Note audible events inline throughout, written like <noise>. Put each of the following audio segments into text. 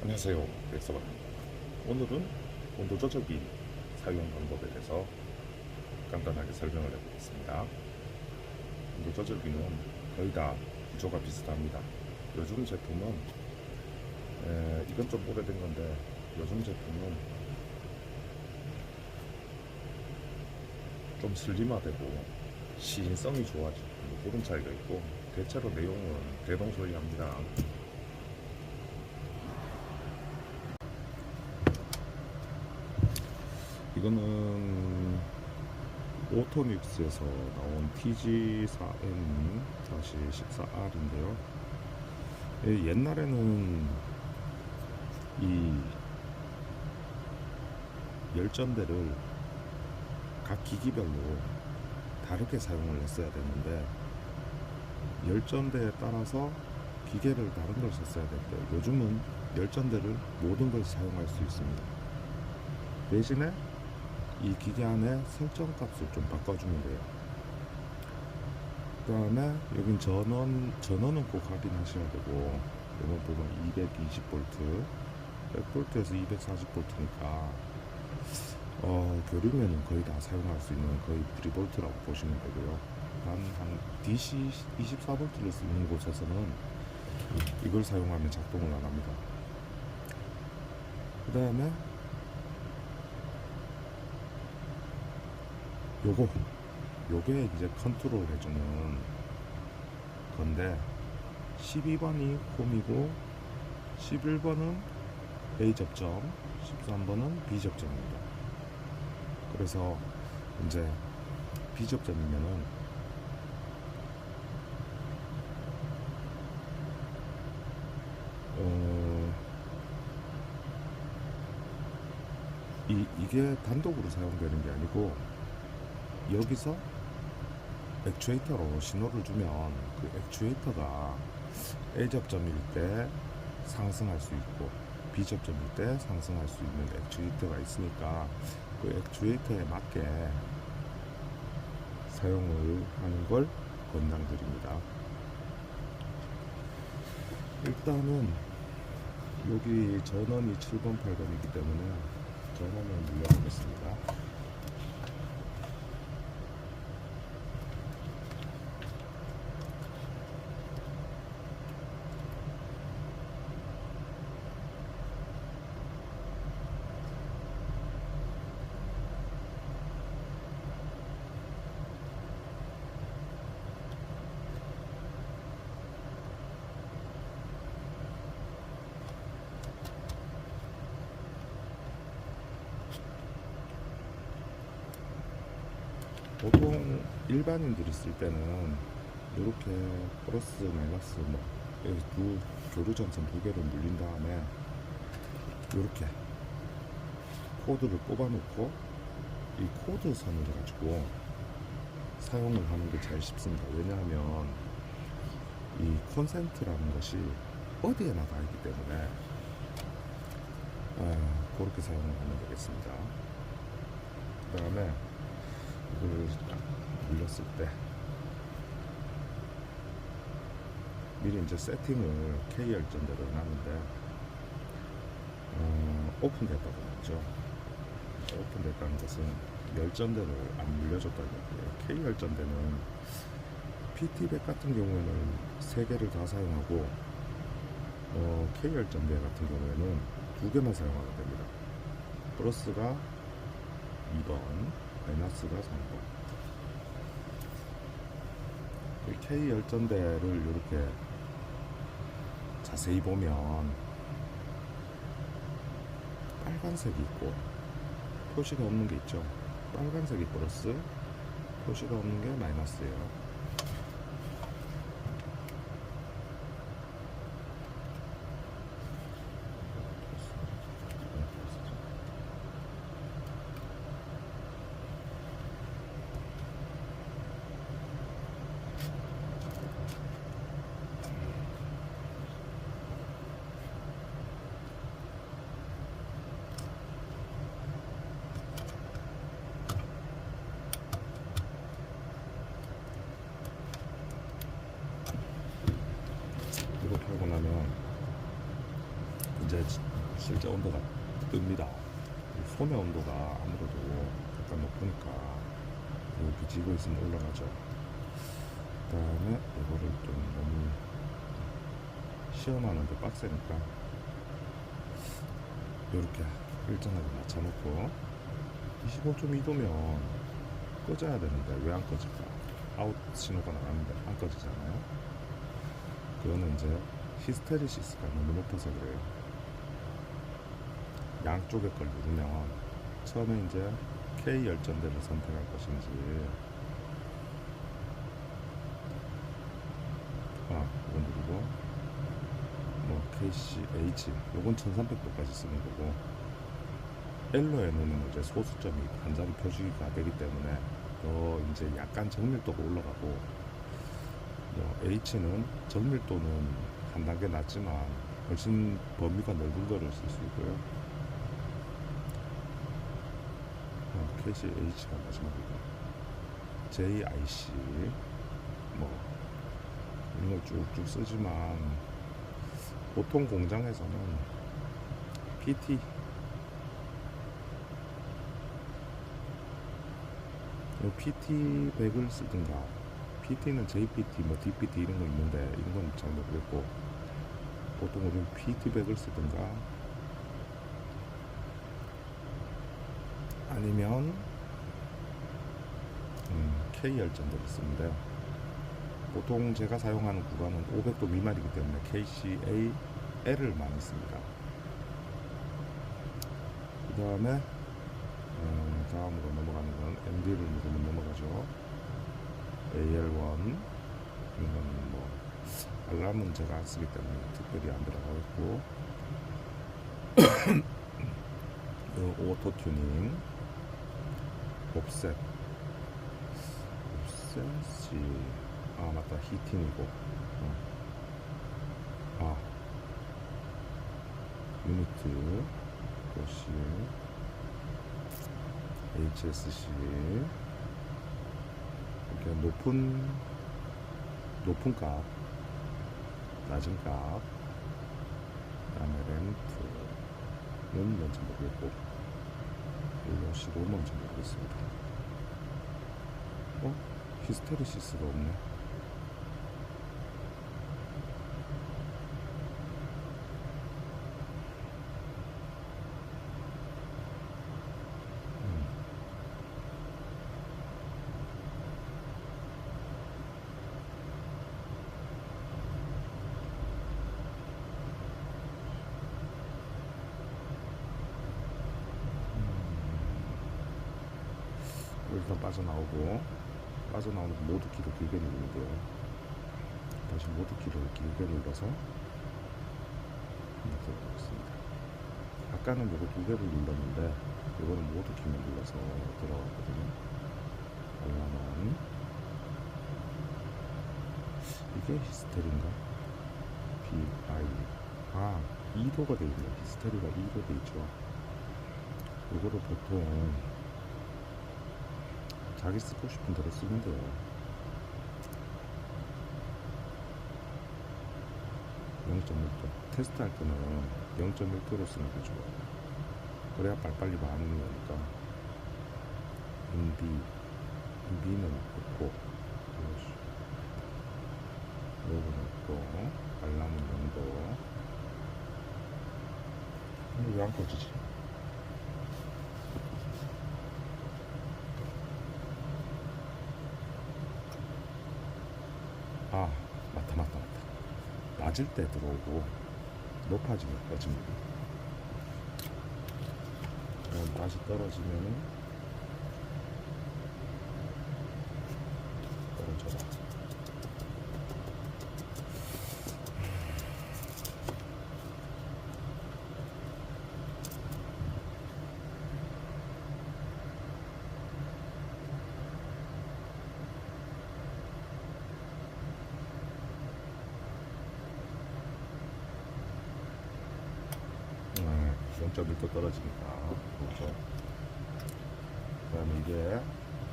안녕하세요. 백서방입니다 오늘은 온도 조절기 사용 방법에 대해서 간단하게 설명을 해보겠습니다. 온도 조절기는 거의 다 구조가 비슷합니다. 요즘 제품은 에, 이건 좀 오래된 건데 요즘 제품은 좀 슬림화되고 시인성이 좋아지고 뭐 그런 차이가 있고 대체로 내용은 대동소이합니다 이거는 오토믹스에서 나온 TG4N-14R인데요. 예, 옛날에는 이 열전대를 각 기기별로 다르게 사용을 했어야 되는데 열전대에 따라서 기계를 다른 걸 썼어야 됐대요. 요즘은 열전대를 모든 걸 사용할 수 있습니다. 대신에 이 기계 안에 설정 값을 좀 바꿔주면 돼요. 그 다음에 여긴 전원, 전원은 꼭 확인하셔야 되고, 이건 보면 220V, 100V에서 240V니까, 어, 교류면은 거의 다 사용할 수 있는 거의 프리볼트라고 보시면 되고요. 한, 한 DC 24V를 쓰는 곳에서는 이걸 사용하면 작동을 안 합니다. 그 다음에 요거 요게 이제 컨트롤 해주는 건데 12번이 홈이고 11번은 A 접점 13번은 B 접점입니다. 그래서 이제 B 접점이면은 어, 이, 이게 단독으로 사용되는 게 아니고 여기서 액추에이터로 신호를 주면 그 액추에이터가 A 접점일 때 상승할 수 있고 B 접점일 때 상승할 수 있는 액추에이터가 있으니까 그 액추에이터에 맞게 사용을 하는 걸 권장드립니다. 일단은 여기 전원이 7번, 8번이기 때문에 전원을 눌러보겠습니다. 보통 일반인들이 쓸 때는 이렇게 플러스 마이너스 뭐두 교류 전선 두 개를 물린 다음에 이렇게 코드를 뽑아놓고 이 코드 선을 가지고 사용을 하는 게 제일 쉽습니다. 왜냐하면 이 콘센트라는 것이 어디에나 다 있기 때문에 아, 그렇게 사용을 하면 되겠습니다. 그 다음에 이걸 딱 눌렀을 때 미리 이제 세팅을 K 열전대로 해놨는데 어, 오픈됐다고 나왔죠. 오픈됐다는 것은 열전대를 안 물려줬다는 얘기예요. K 열전대는 PT백 같은 경우에는 세 개를 다 사용하고 어, K 열전대 같은 경우에는 두 개만 사용하면 됩니다. 플러스가 2번, 마이너스가 3번. 그 K 열전대를 이렇게 자세히 보면 빨간색이 있고 표시가 없는 게 있죠. 빨간색이 플러스, 표시가 없는 게 마이너스예요. 실제 온도가 뜹니다. 이 소매 온도가 아무래도 약간 높으니까 이렇게 지고 있으면 올라가죠. 그 다음에 이거를 좀 너무 시험하는데 빡세니까 이렇게 일정하게 맞춰놓고 25.2도면 꺼져야 되는데 왜 안 꺼질까? 아웃 신호가 나가는데 안 꺼지잖아요. 그거는 이제 히스테리시스가 너무 높아서 그래요. 양쪽의 걸 누르면 처음에 이제 K 열전대를 선택할 것인지. 아 이거 누르고. 뭐 KCH 요건 1300도까지 쓰는 거고. L로에 놓으면 이제 소수점이 한 자리 표시가 되기 때문에 더 이제 약간 정밀도가 올라가고. 뭐 H는 정밀도는 한 단계 낮지만 훨씬 범위가 넓은 거를 쓸 수 있고요. 어, KCH가 마지막이고 JIC 뭐 이런 걸 쭉쭉 쓰지만 보통 공장에서는 PT 요 PT 100을 쓰든가 PT는 JPT 뭐 DPT 이런 거 있는데 이런 건 잘 모르겠고 보통 우리는 PT 100을 쓰든가 아니면 음, K 열전대를 쓰는데 보통 제가 사용하는 구간은 500도 미만이기 때문에 KCA L을 많이 씁니다. 그 다음에 음, 다음으로 넘어가는 건 MD를 누르면 넘어가죠. AL1 이건 뭐 알람은 제가 안 쓰기 때문에 특별히 안 들어가고 있고 요 오토 튜닝 옵셋 옵셋이 아 맞다. 히팅이고. 어. 아. 유니트. 도시 HSC 이렇게 높은 높은 값 낮은 값 그다음에 렌트는 뭔지 모르겠고 일로시로 뭔지 모르겠습니다 어? 히스테리시스가 없네 음. 빠져나오고 빠져나오는 모드 키를 길게 누르면 돼요. 다시 모드 키를 길게 눌러서 이렇게 들어가겠습니다. 아까는 요거 두 개를 눌렀는데 이거는 모드 키만 눌러서 들어가거든요. 알람은 이게 히스테리인가? BI 아 2도가 되어 있네 히스테리가 2도 되어 있죠. 이거를 보통 자기 쓰고 싶은 대로 쓰면 돼요. (0.1도) 테스트 할 때는 (0.1도로) 쓰는 게 좋아요. 그래야 빨리빨리 반응이 오니까. 인비 인비는 없고 요거는 없고 알람은 (0도) 근데 왜안 꺼지지? 아 맞다 맞다 맞다 낮을 때 들어오고 높아지면 꺼집니다. 그럼 다시 떨어지면은 떨어져라 네, 0.1도 떨어지니까 그렇죠. 그다음에 이게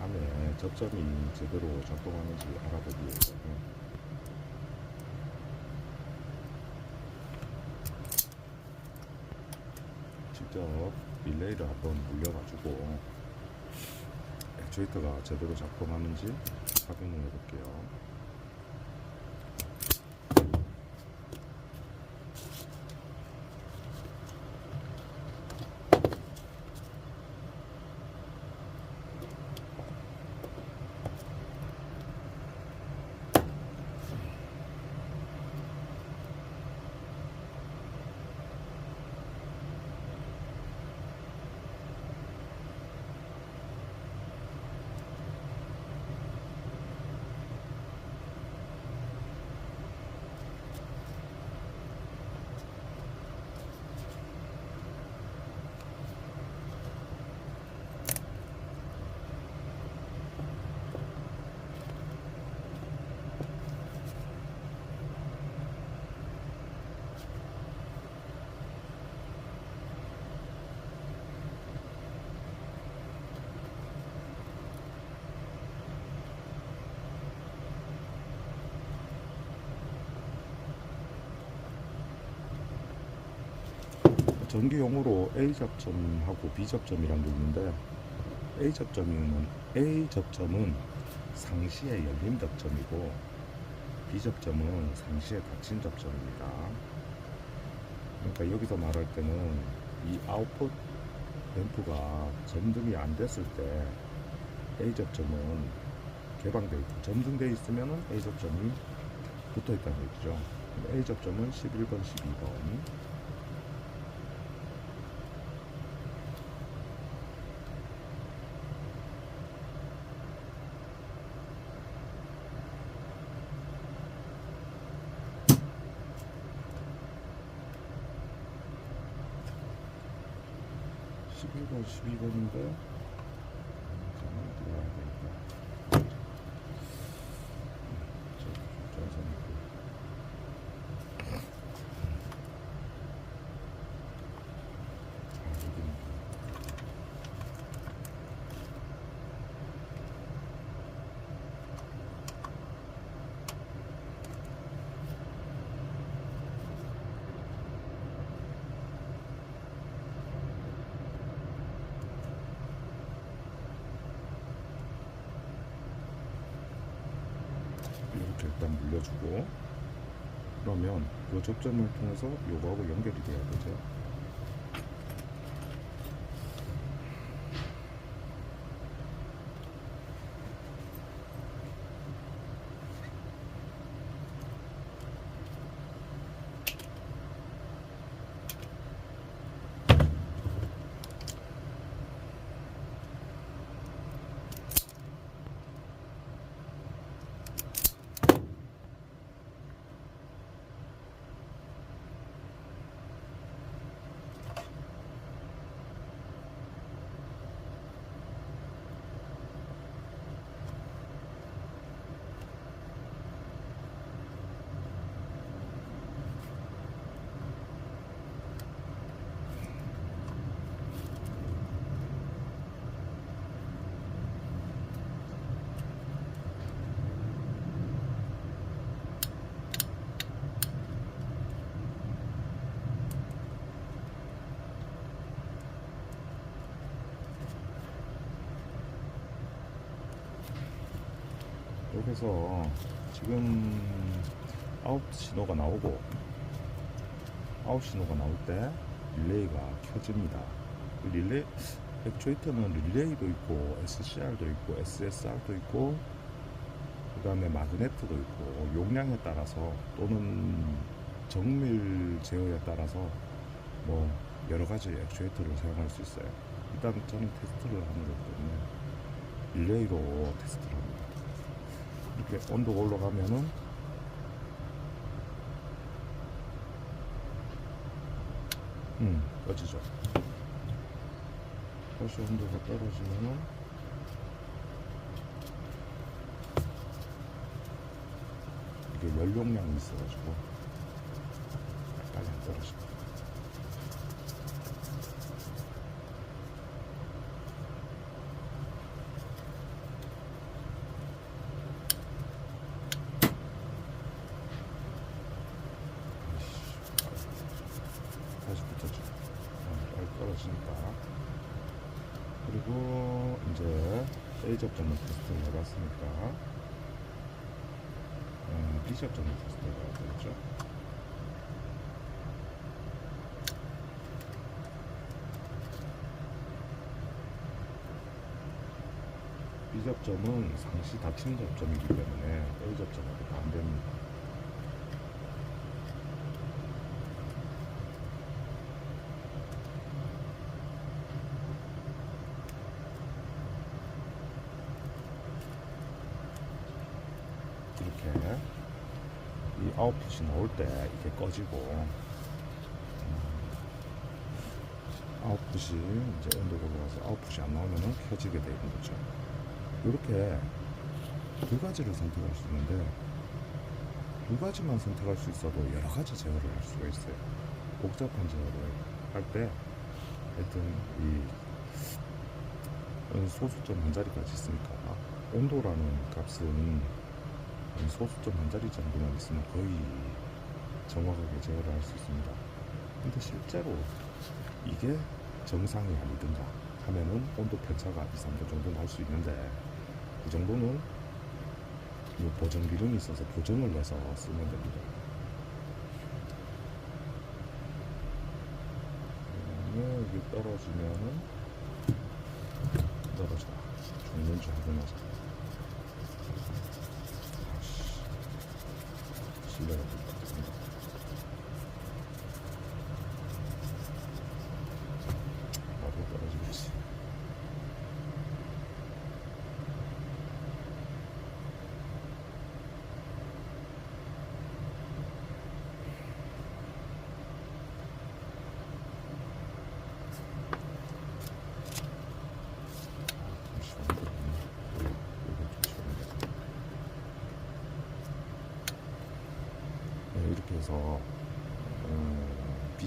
밤에 저점이 제대로 작동하는지 알아보기 위해서는 직접 릴레이를 한번 물려가지고 액추에이터가 제대로 작동하는지 확인을 해볼게요. 전기용으로 A 접점하고 B 접점이란 게 있는데 A 접점은 A 접점은 상시의 열린 접점이고 B 접점은 상시의 닫힌 접점입니다. 그러니까 여기서 말할 때는 이 아웃풋 램프가 점등이 안 됐을 때 A 접점은 개방되어 있고 점등되어 있으면 A 접점이 붙어 있다는 얘기죠. A 접점은 11번, 12번. 십일 번 십이 번인데 들어와야 되니까. 저, 저, 저, 아, 여기는 이렇게 일단 물려주고 그러면 이 접점을 통해서 요거하고 연결이 돼야 되죠. 여기서 지금 아웃 신호가 나오고 아웃 신호가 나올 때 릴레이가 켜집니다. 그 릴레이 액추에이터는 릴레이도 있고 SCR도 있고 SSR도 있고 그 다음에 마그네트도 있고 용량에 따라서 또는 정밀 제어에 따라서 뭐 여러 가지 액추에이터를 사용할 수 있어요. 일단 저는 테스트를 하는 거기 때문에 릴레이로 테스트를. 이렇게 온도가 올라가면은 음 꺼지죠. 다시 온도가 떨어지면은 이게 연료량이 있어가지고 빨리 안 떨어집니다 다시 붙었죠 어, 빨리 떨어져 떨어지니까 그리고 이제 A 접점을 테스트를 해봤으니까 음, B 접점을 테스트 해봐야 되겠죠 B 접점은 상시 닫힌 접점이기 때문에 A 접점하고 반대입니다. 이렇게 이 아웃풋이 나올 때 이게 꺼지고 음, 아웃풋이 이제 온도가 올라가서 아웃풋이 안 나오면은 켜지게 되는 거죠. 이렇게 두 가지를 선택할 수 있는데 두 가지만 선택할 수 있어도 여러 가지 제어를 할 수가 있어요. 복잡한 제어를 할 때 하여튼 이 소수점 한 자리까지 있으니까 온도라는 값은 이 소수점 한 자리 정도만 있으면 거의 정확하게 제어를 할 수 있습니다. 근데 실제로 이게 정상이 아니든가 하면은 온도 편차가 2, 3도 정도 날 수 있는데 그 정도는 이 보정 기능이 있어서 보정을 내서 쓰면 됩니다. 여기 떨어지면은 떨어져 죽는 줄 확인하자. 아씨, 신뢰가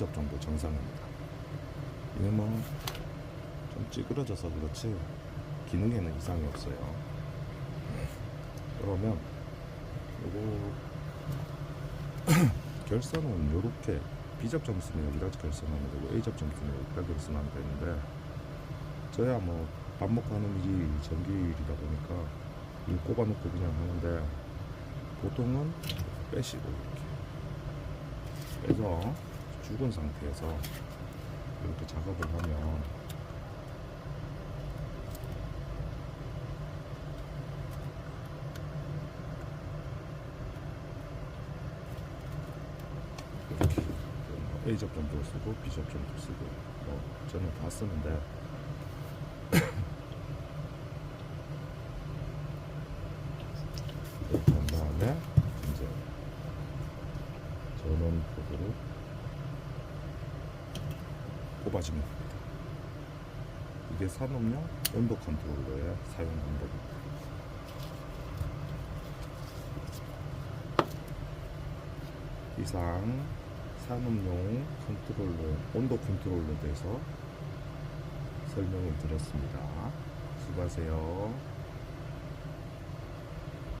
30 정도 정상입니다. 이는 뭐좀 찌그러져서 그렇지 기능에는 이상이 없어요. 그러면 요거 <clears throat> 결선은 요렇게 B접 점수는 여기다 결선하면 되고 A접 점수는 여기다 결선하면 되는데 저야 뭐 반복하는 일이 전기일이다 보니까 일 꼽아놓고 그냥 하는데 보통은 빼시고 이렇게 빼서 죽은 상태에서 이렇게 작업을 하면 이렇게 뭐 A 접점도 쓰고 B 접점도 쓰고 뭐 저는 다 쓰는데 <coughs> 이렇게 한 다음에 이제 전원 코드로 꼽아주면. 이게 산업용 온도 컨트롤러의 사용 방법입니다. 이상 산업용 컨트롤러, 온도 컨트롤러에 대해서 설명을 드렸습니다. 수고하세요.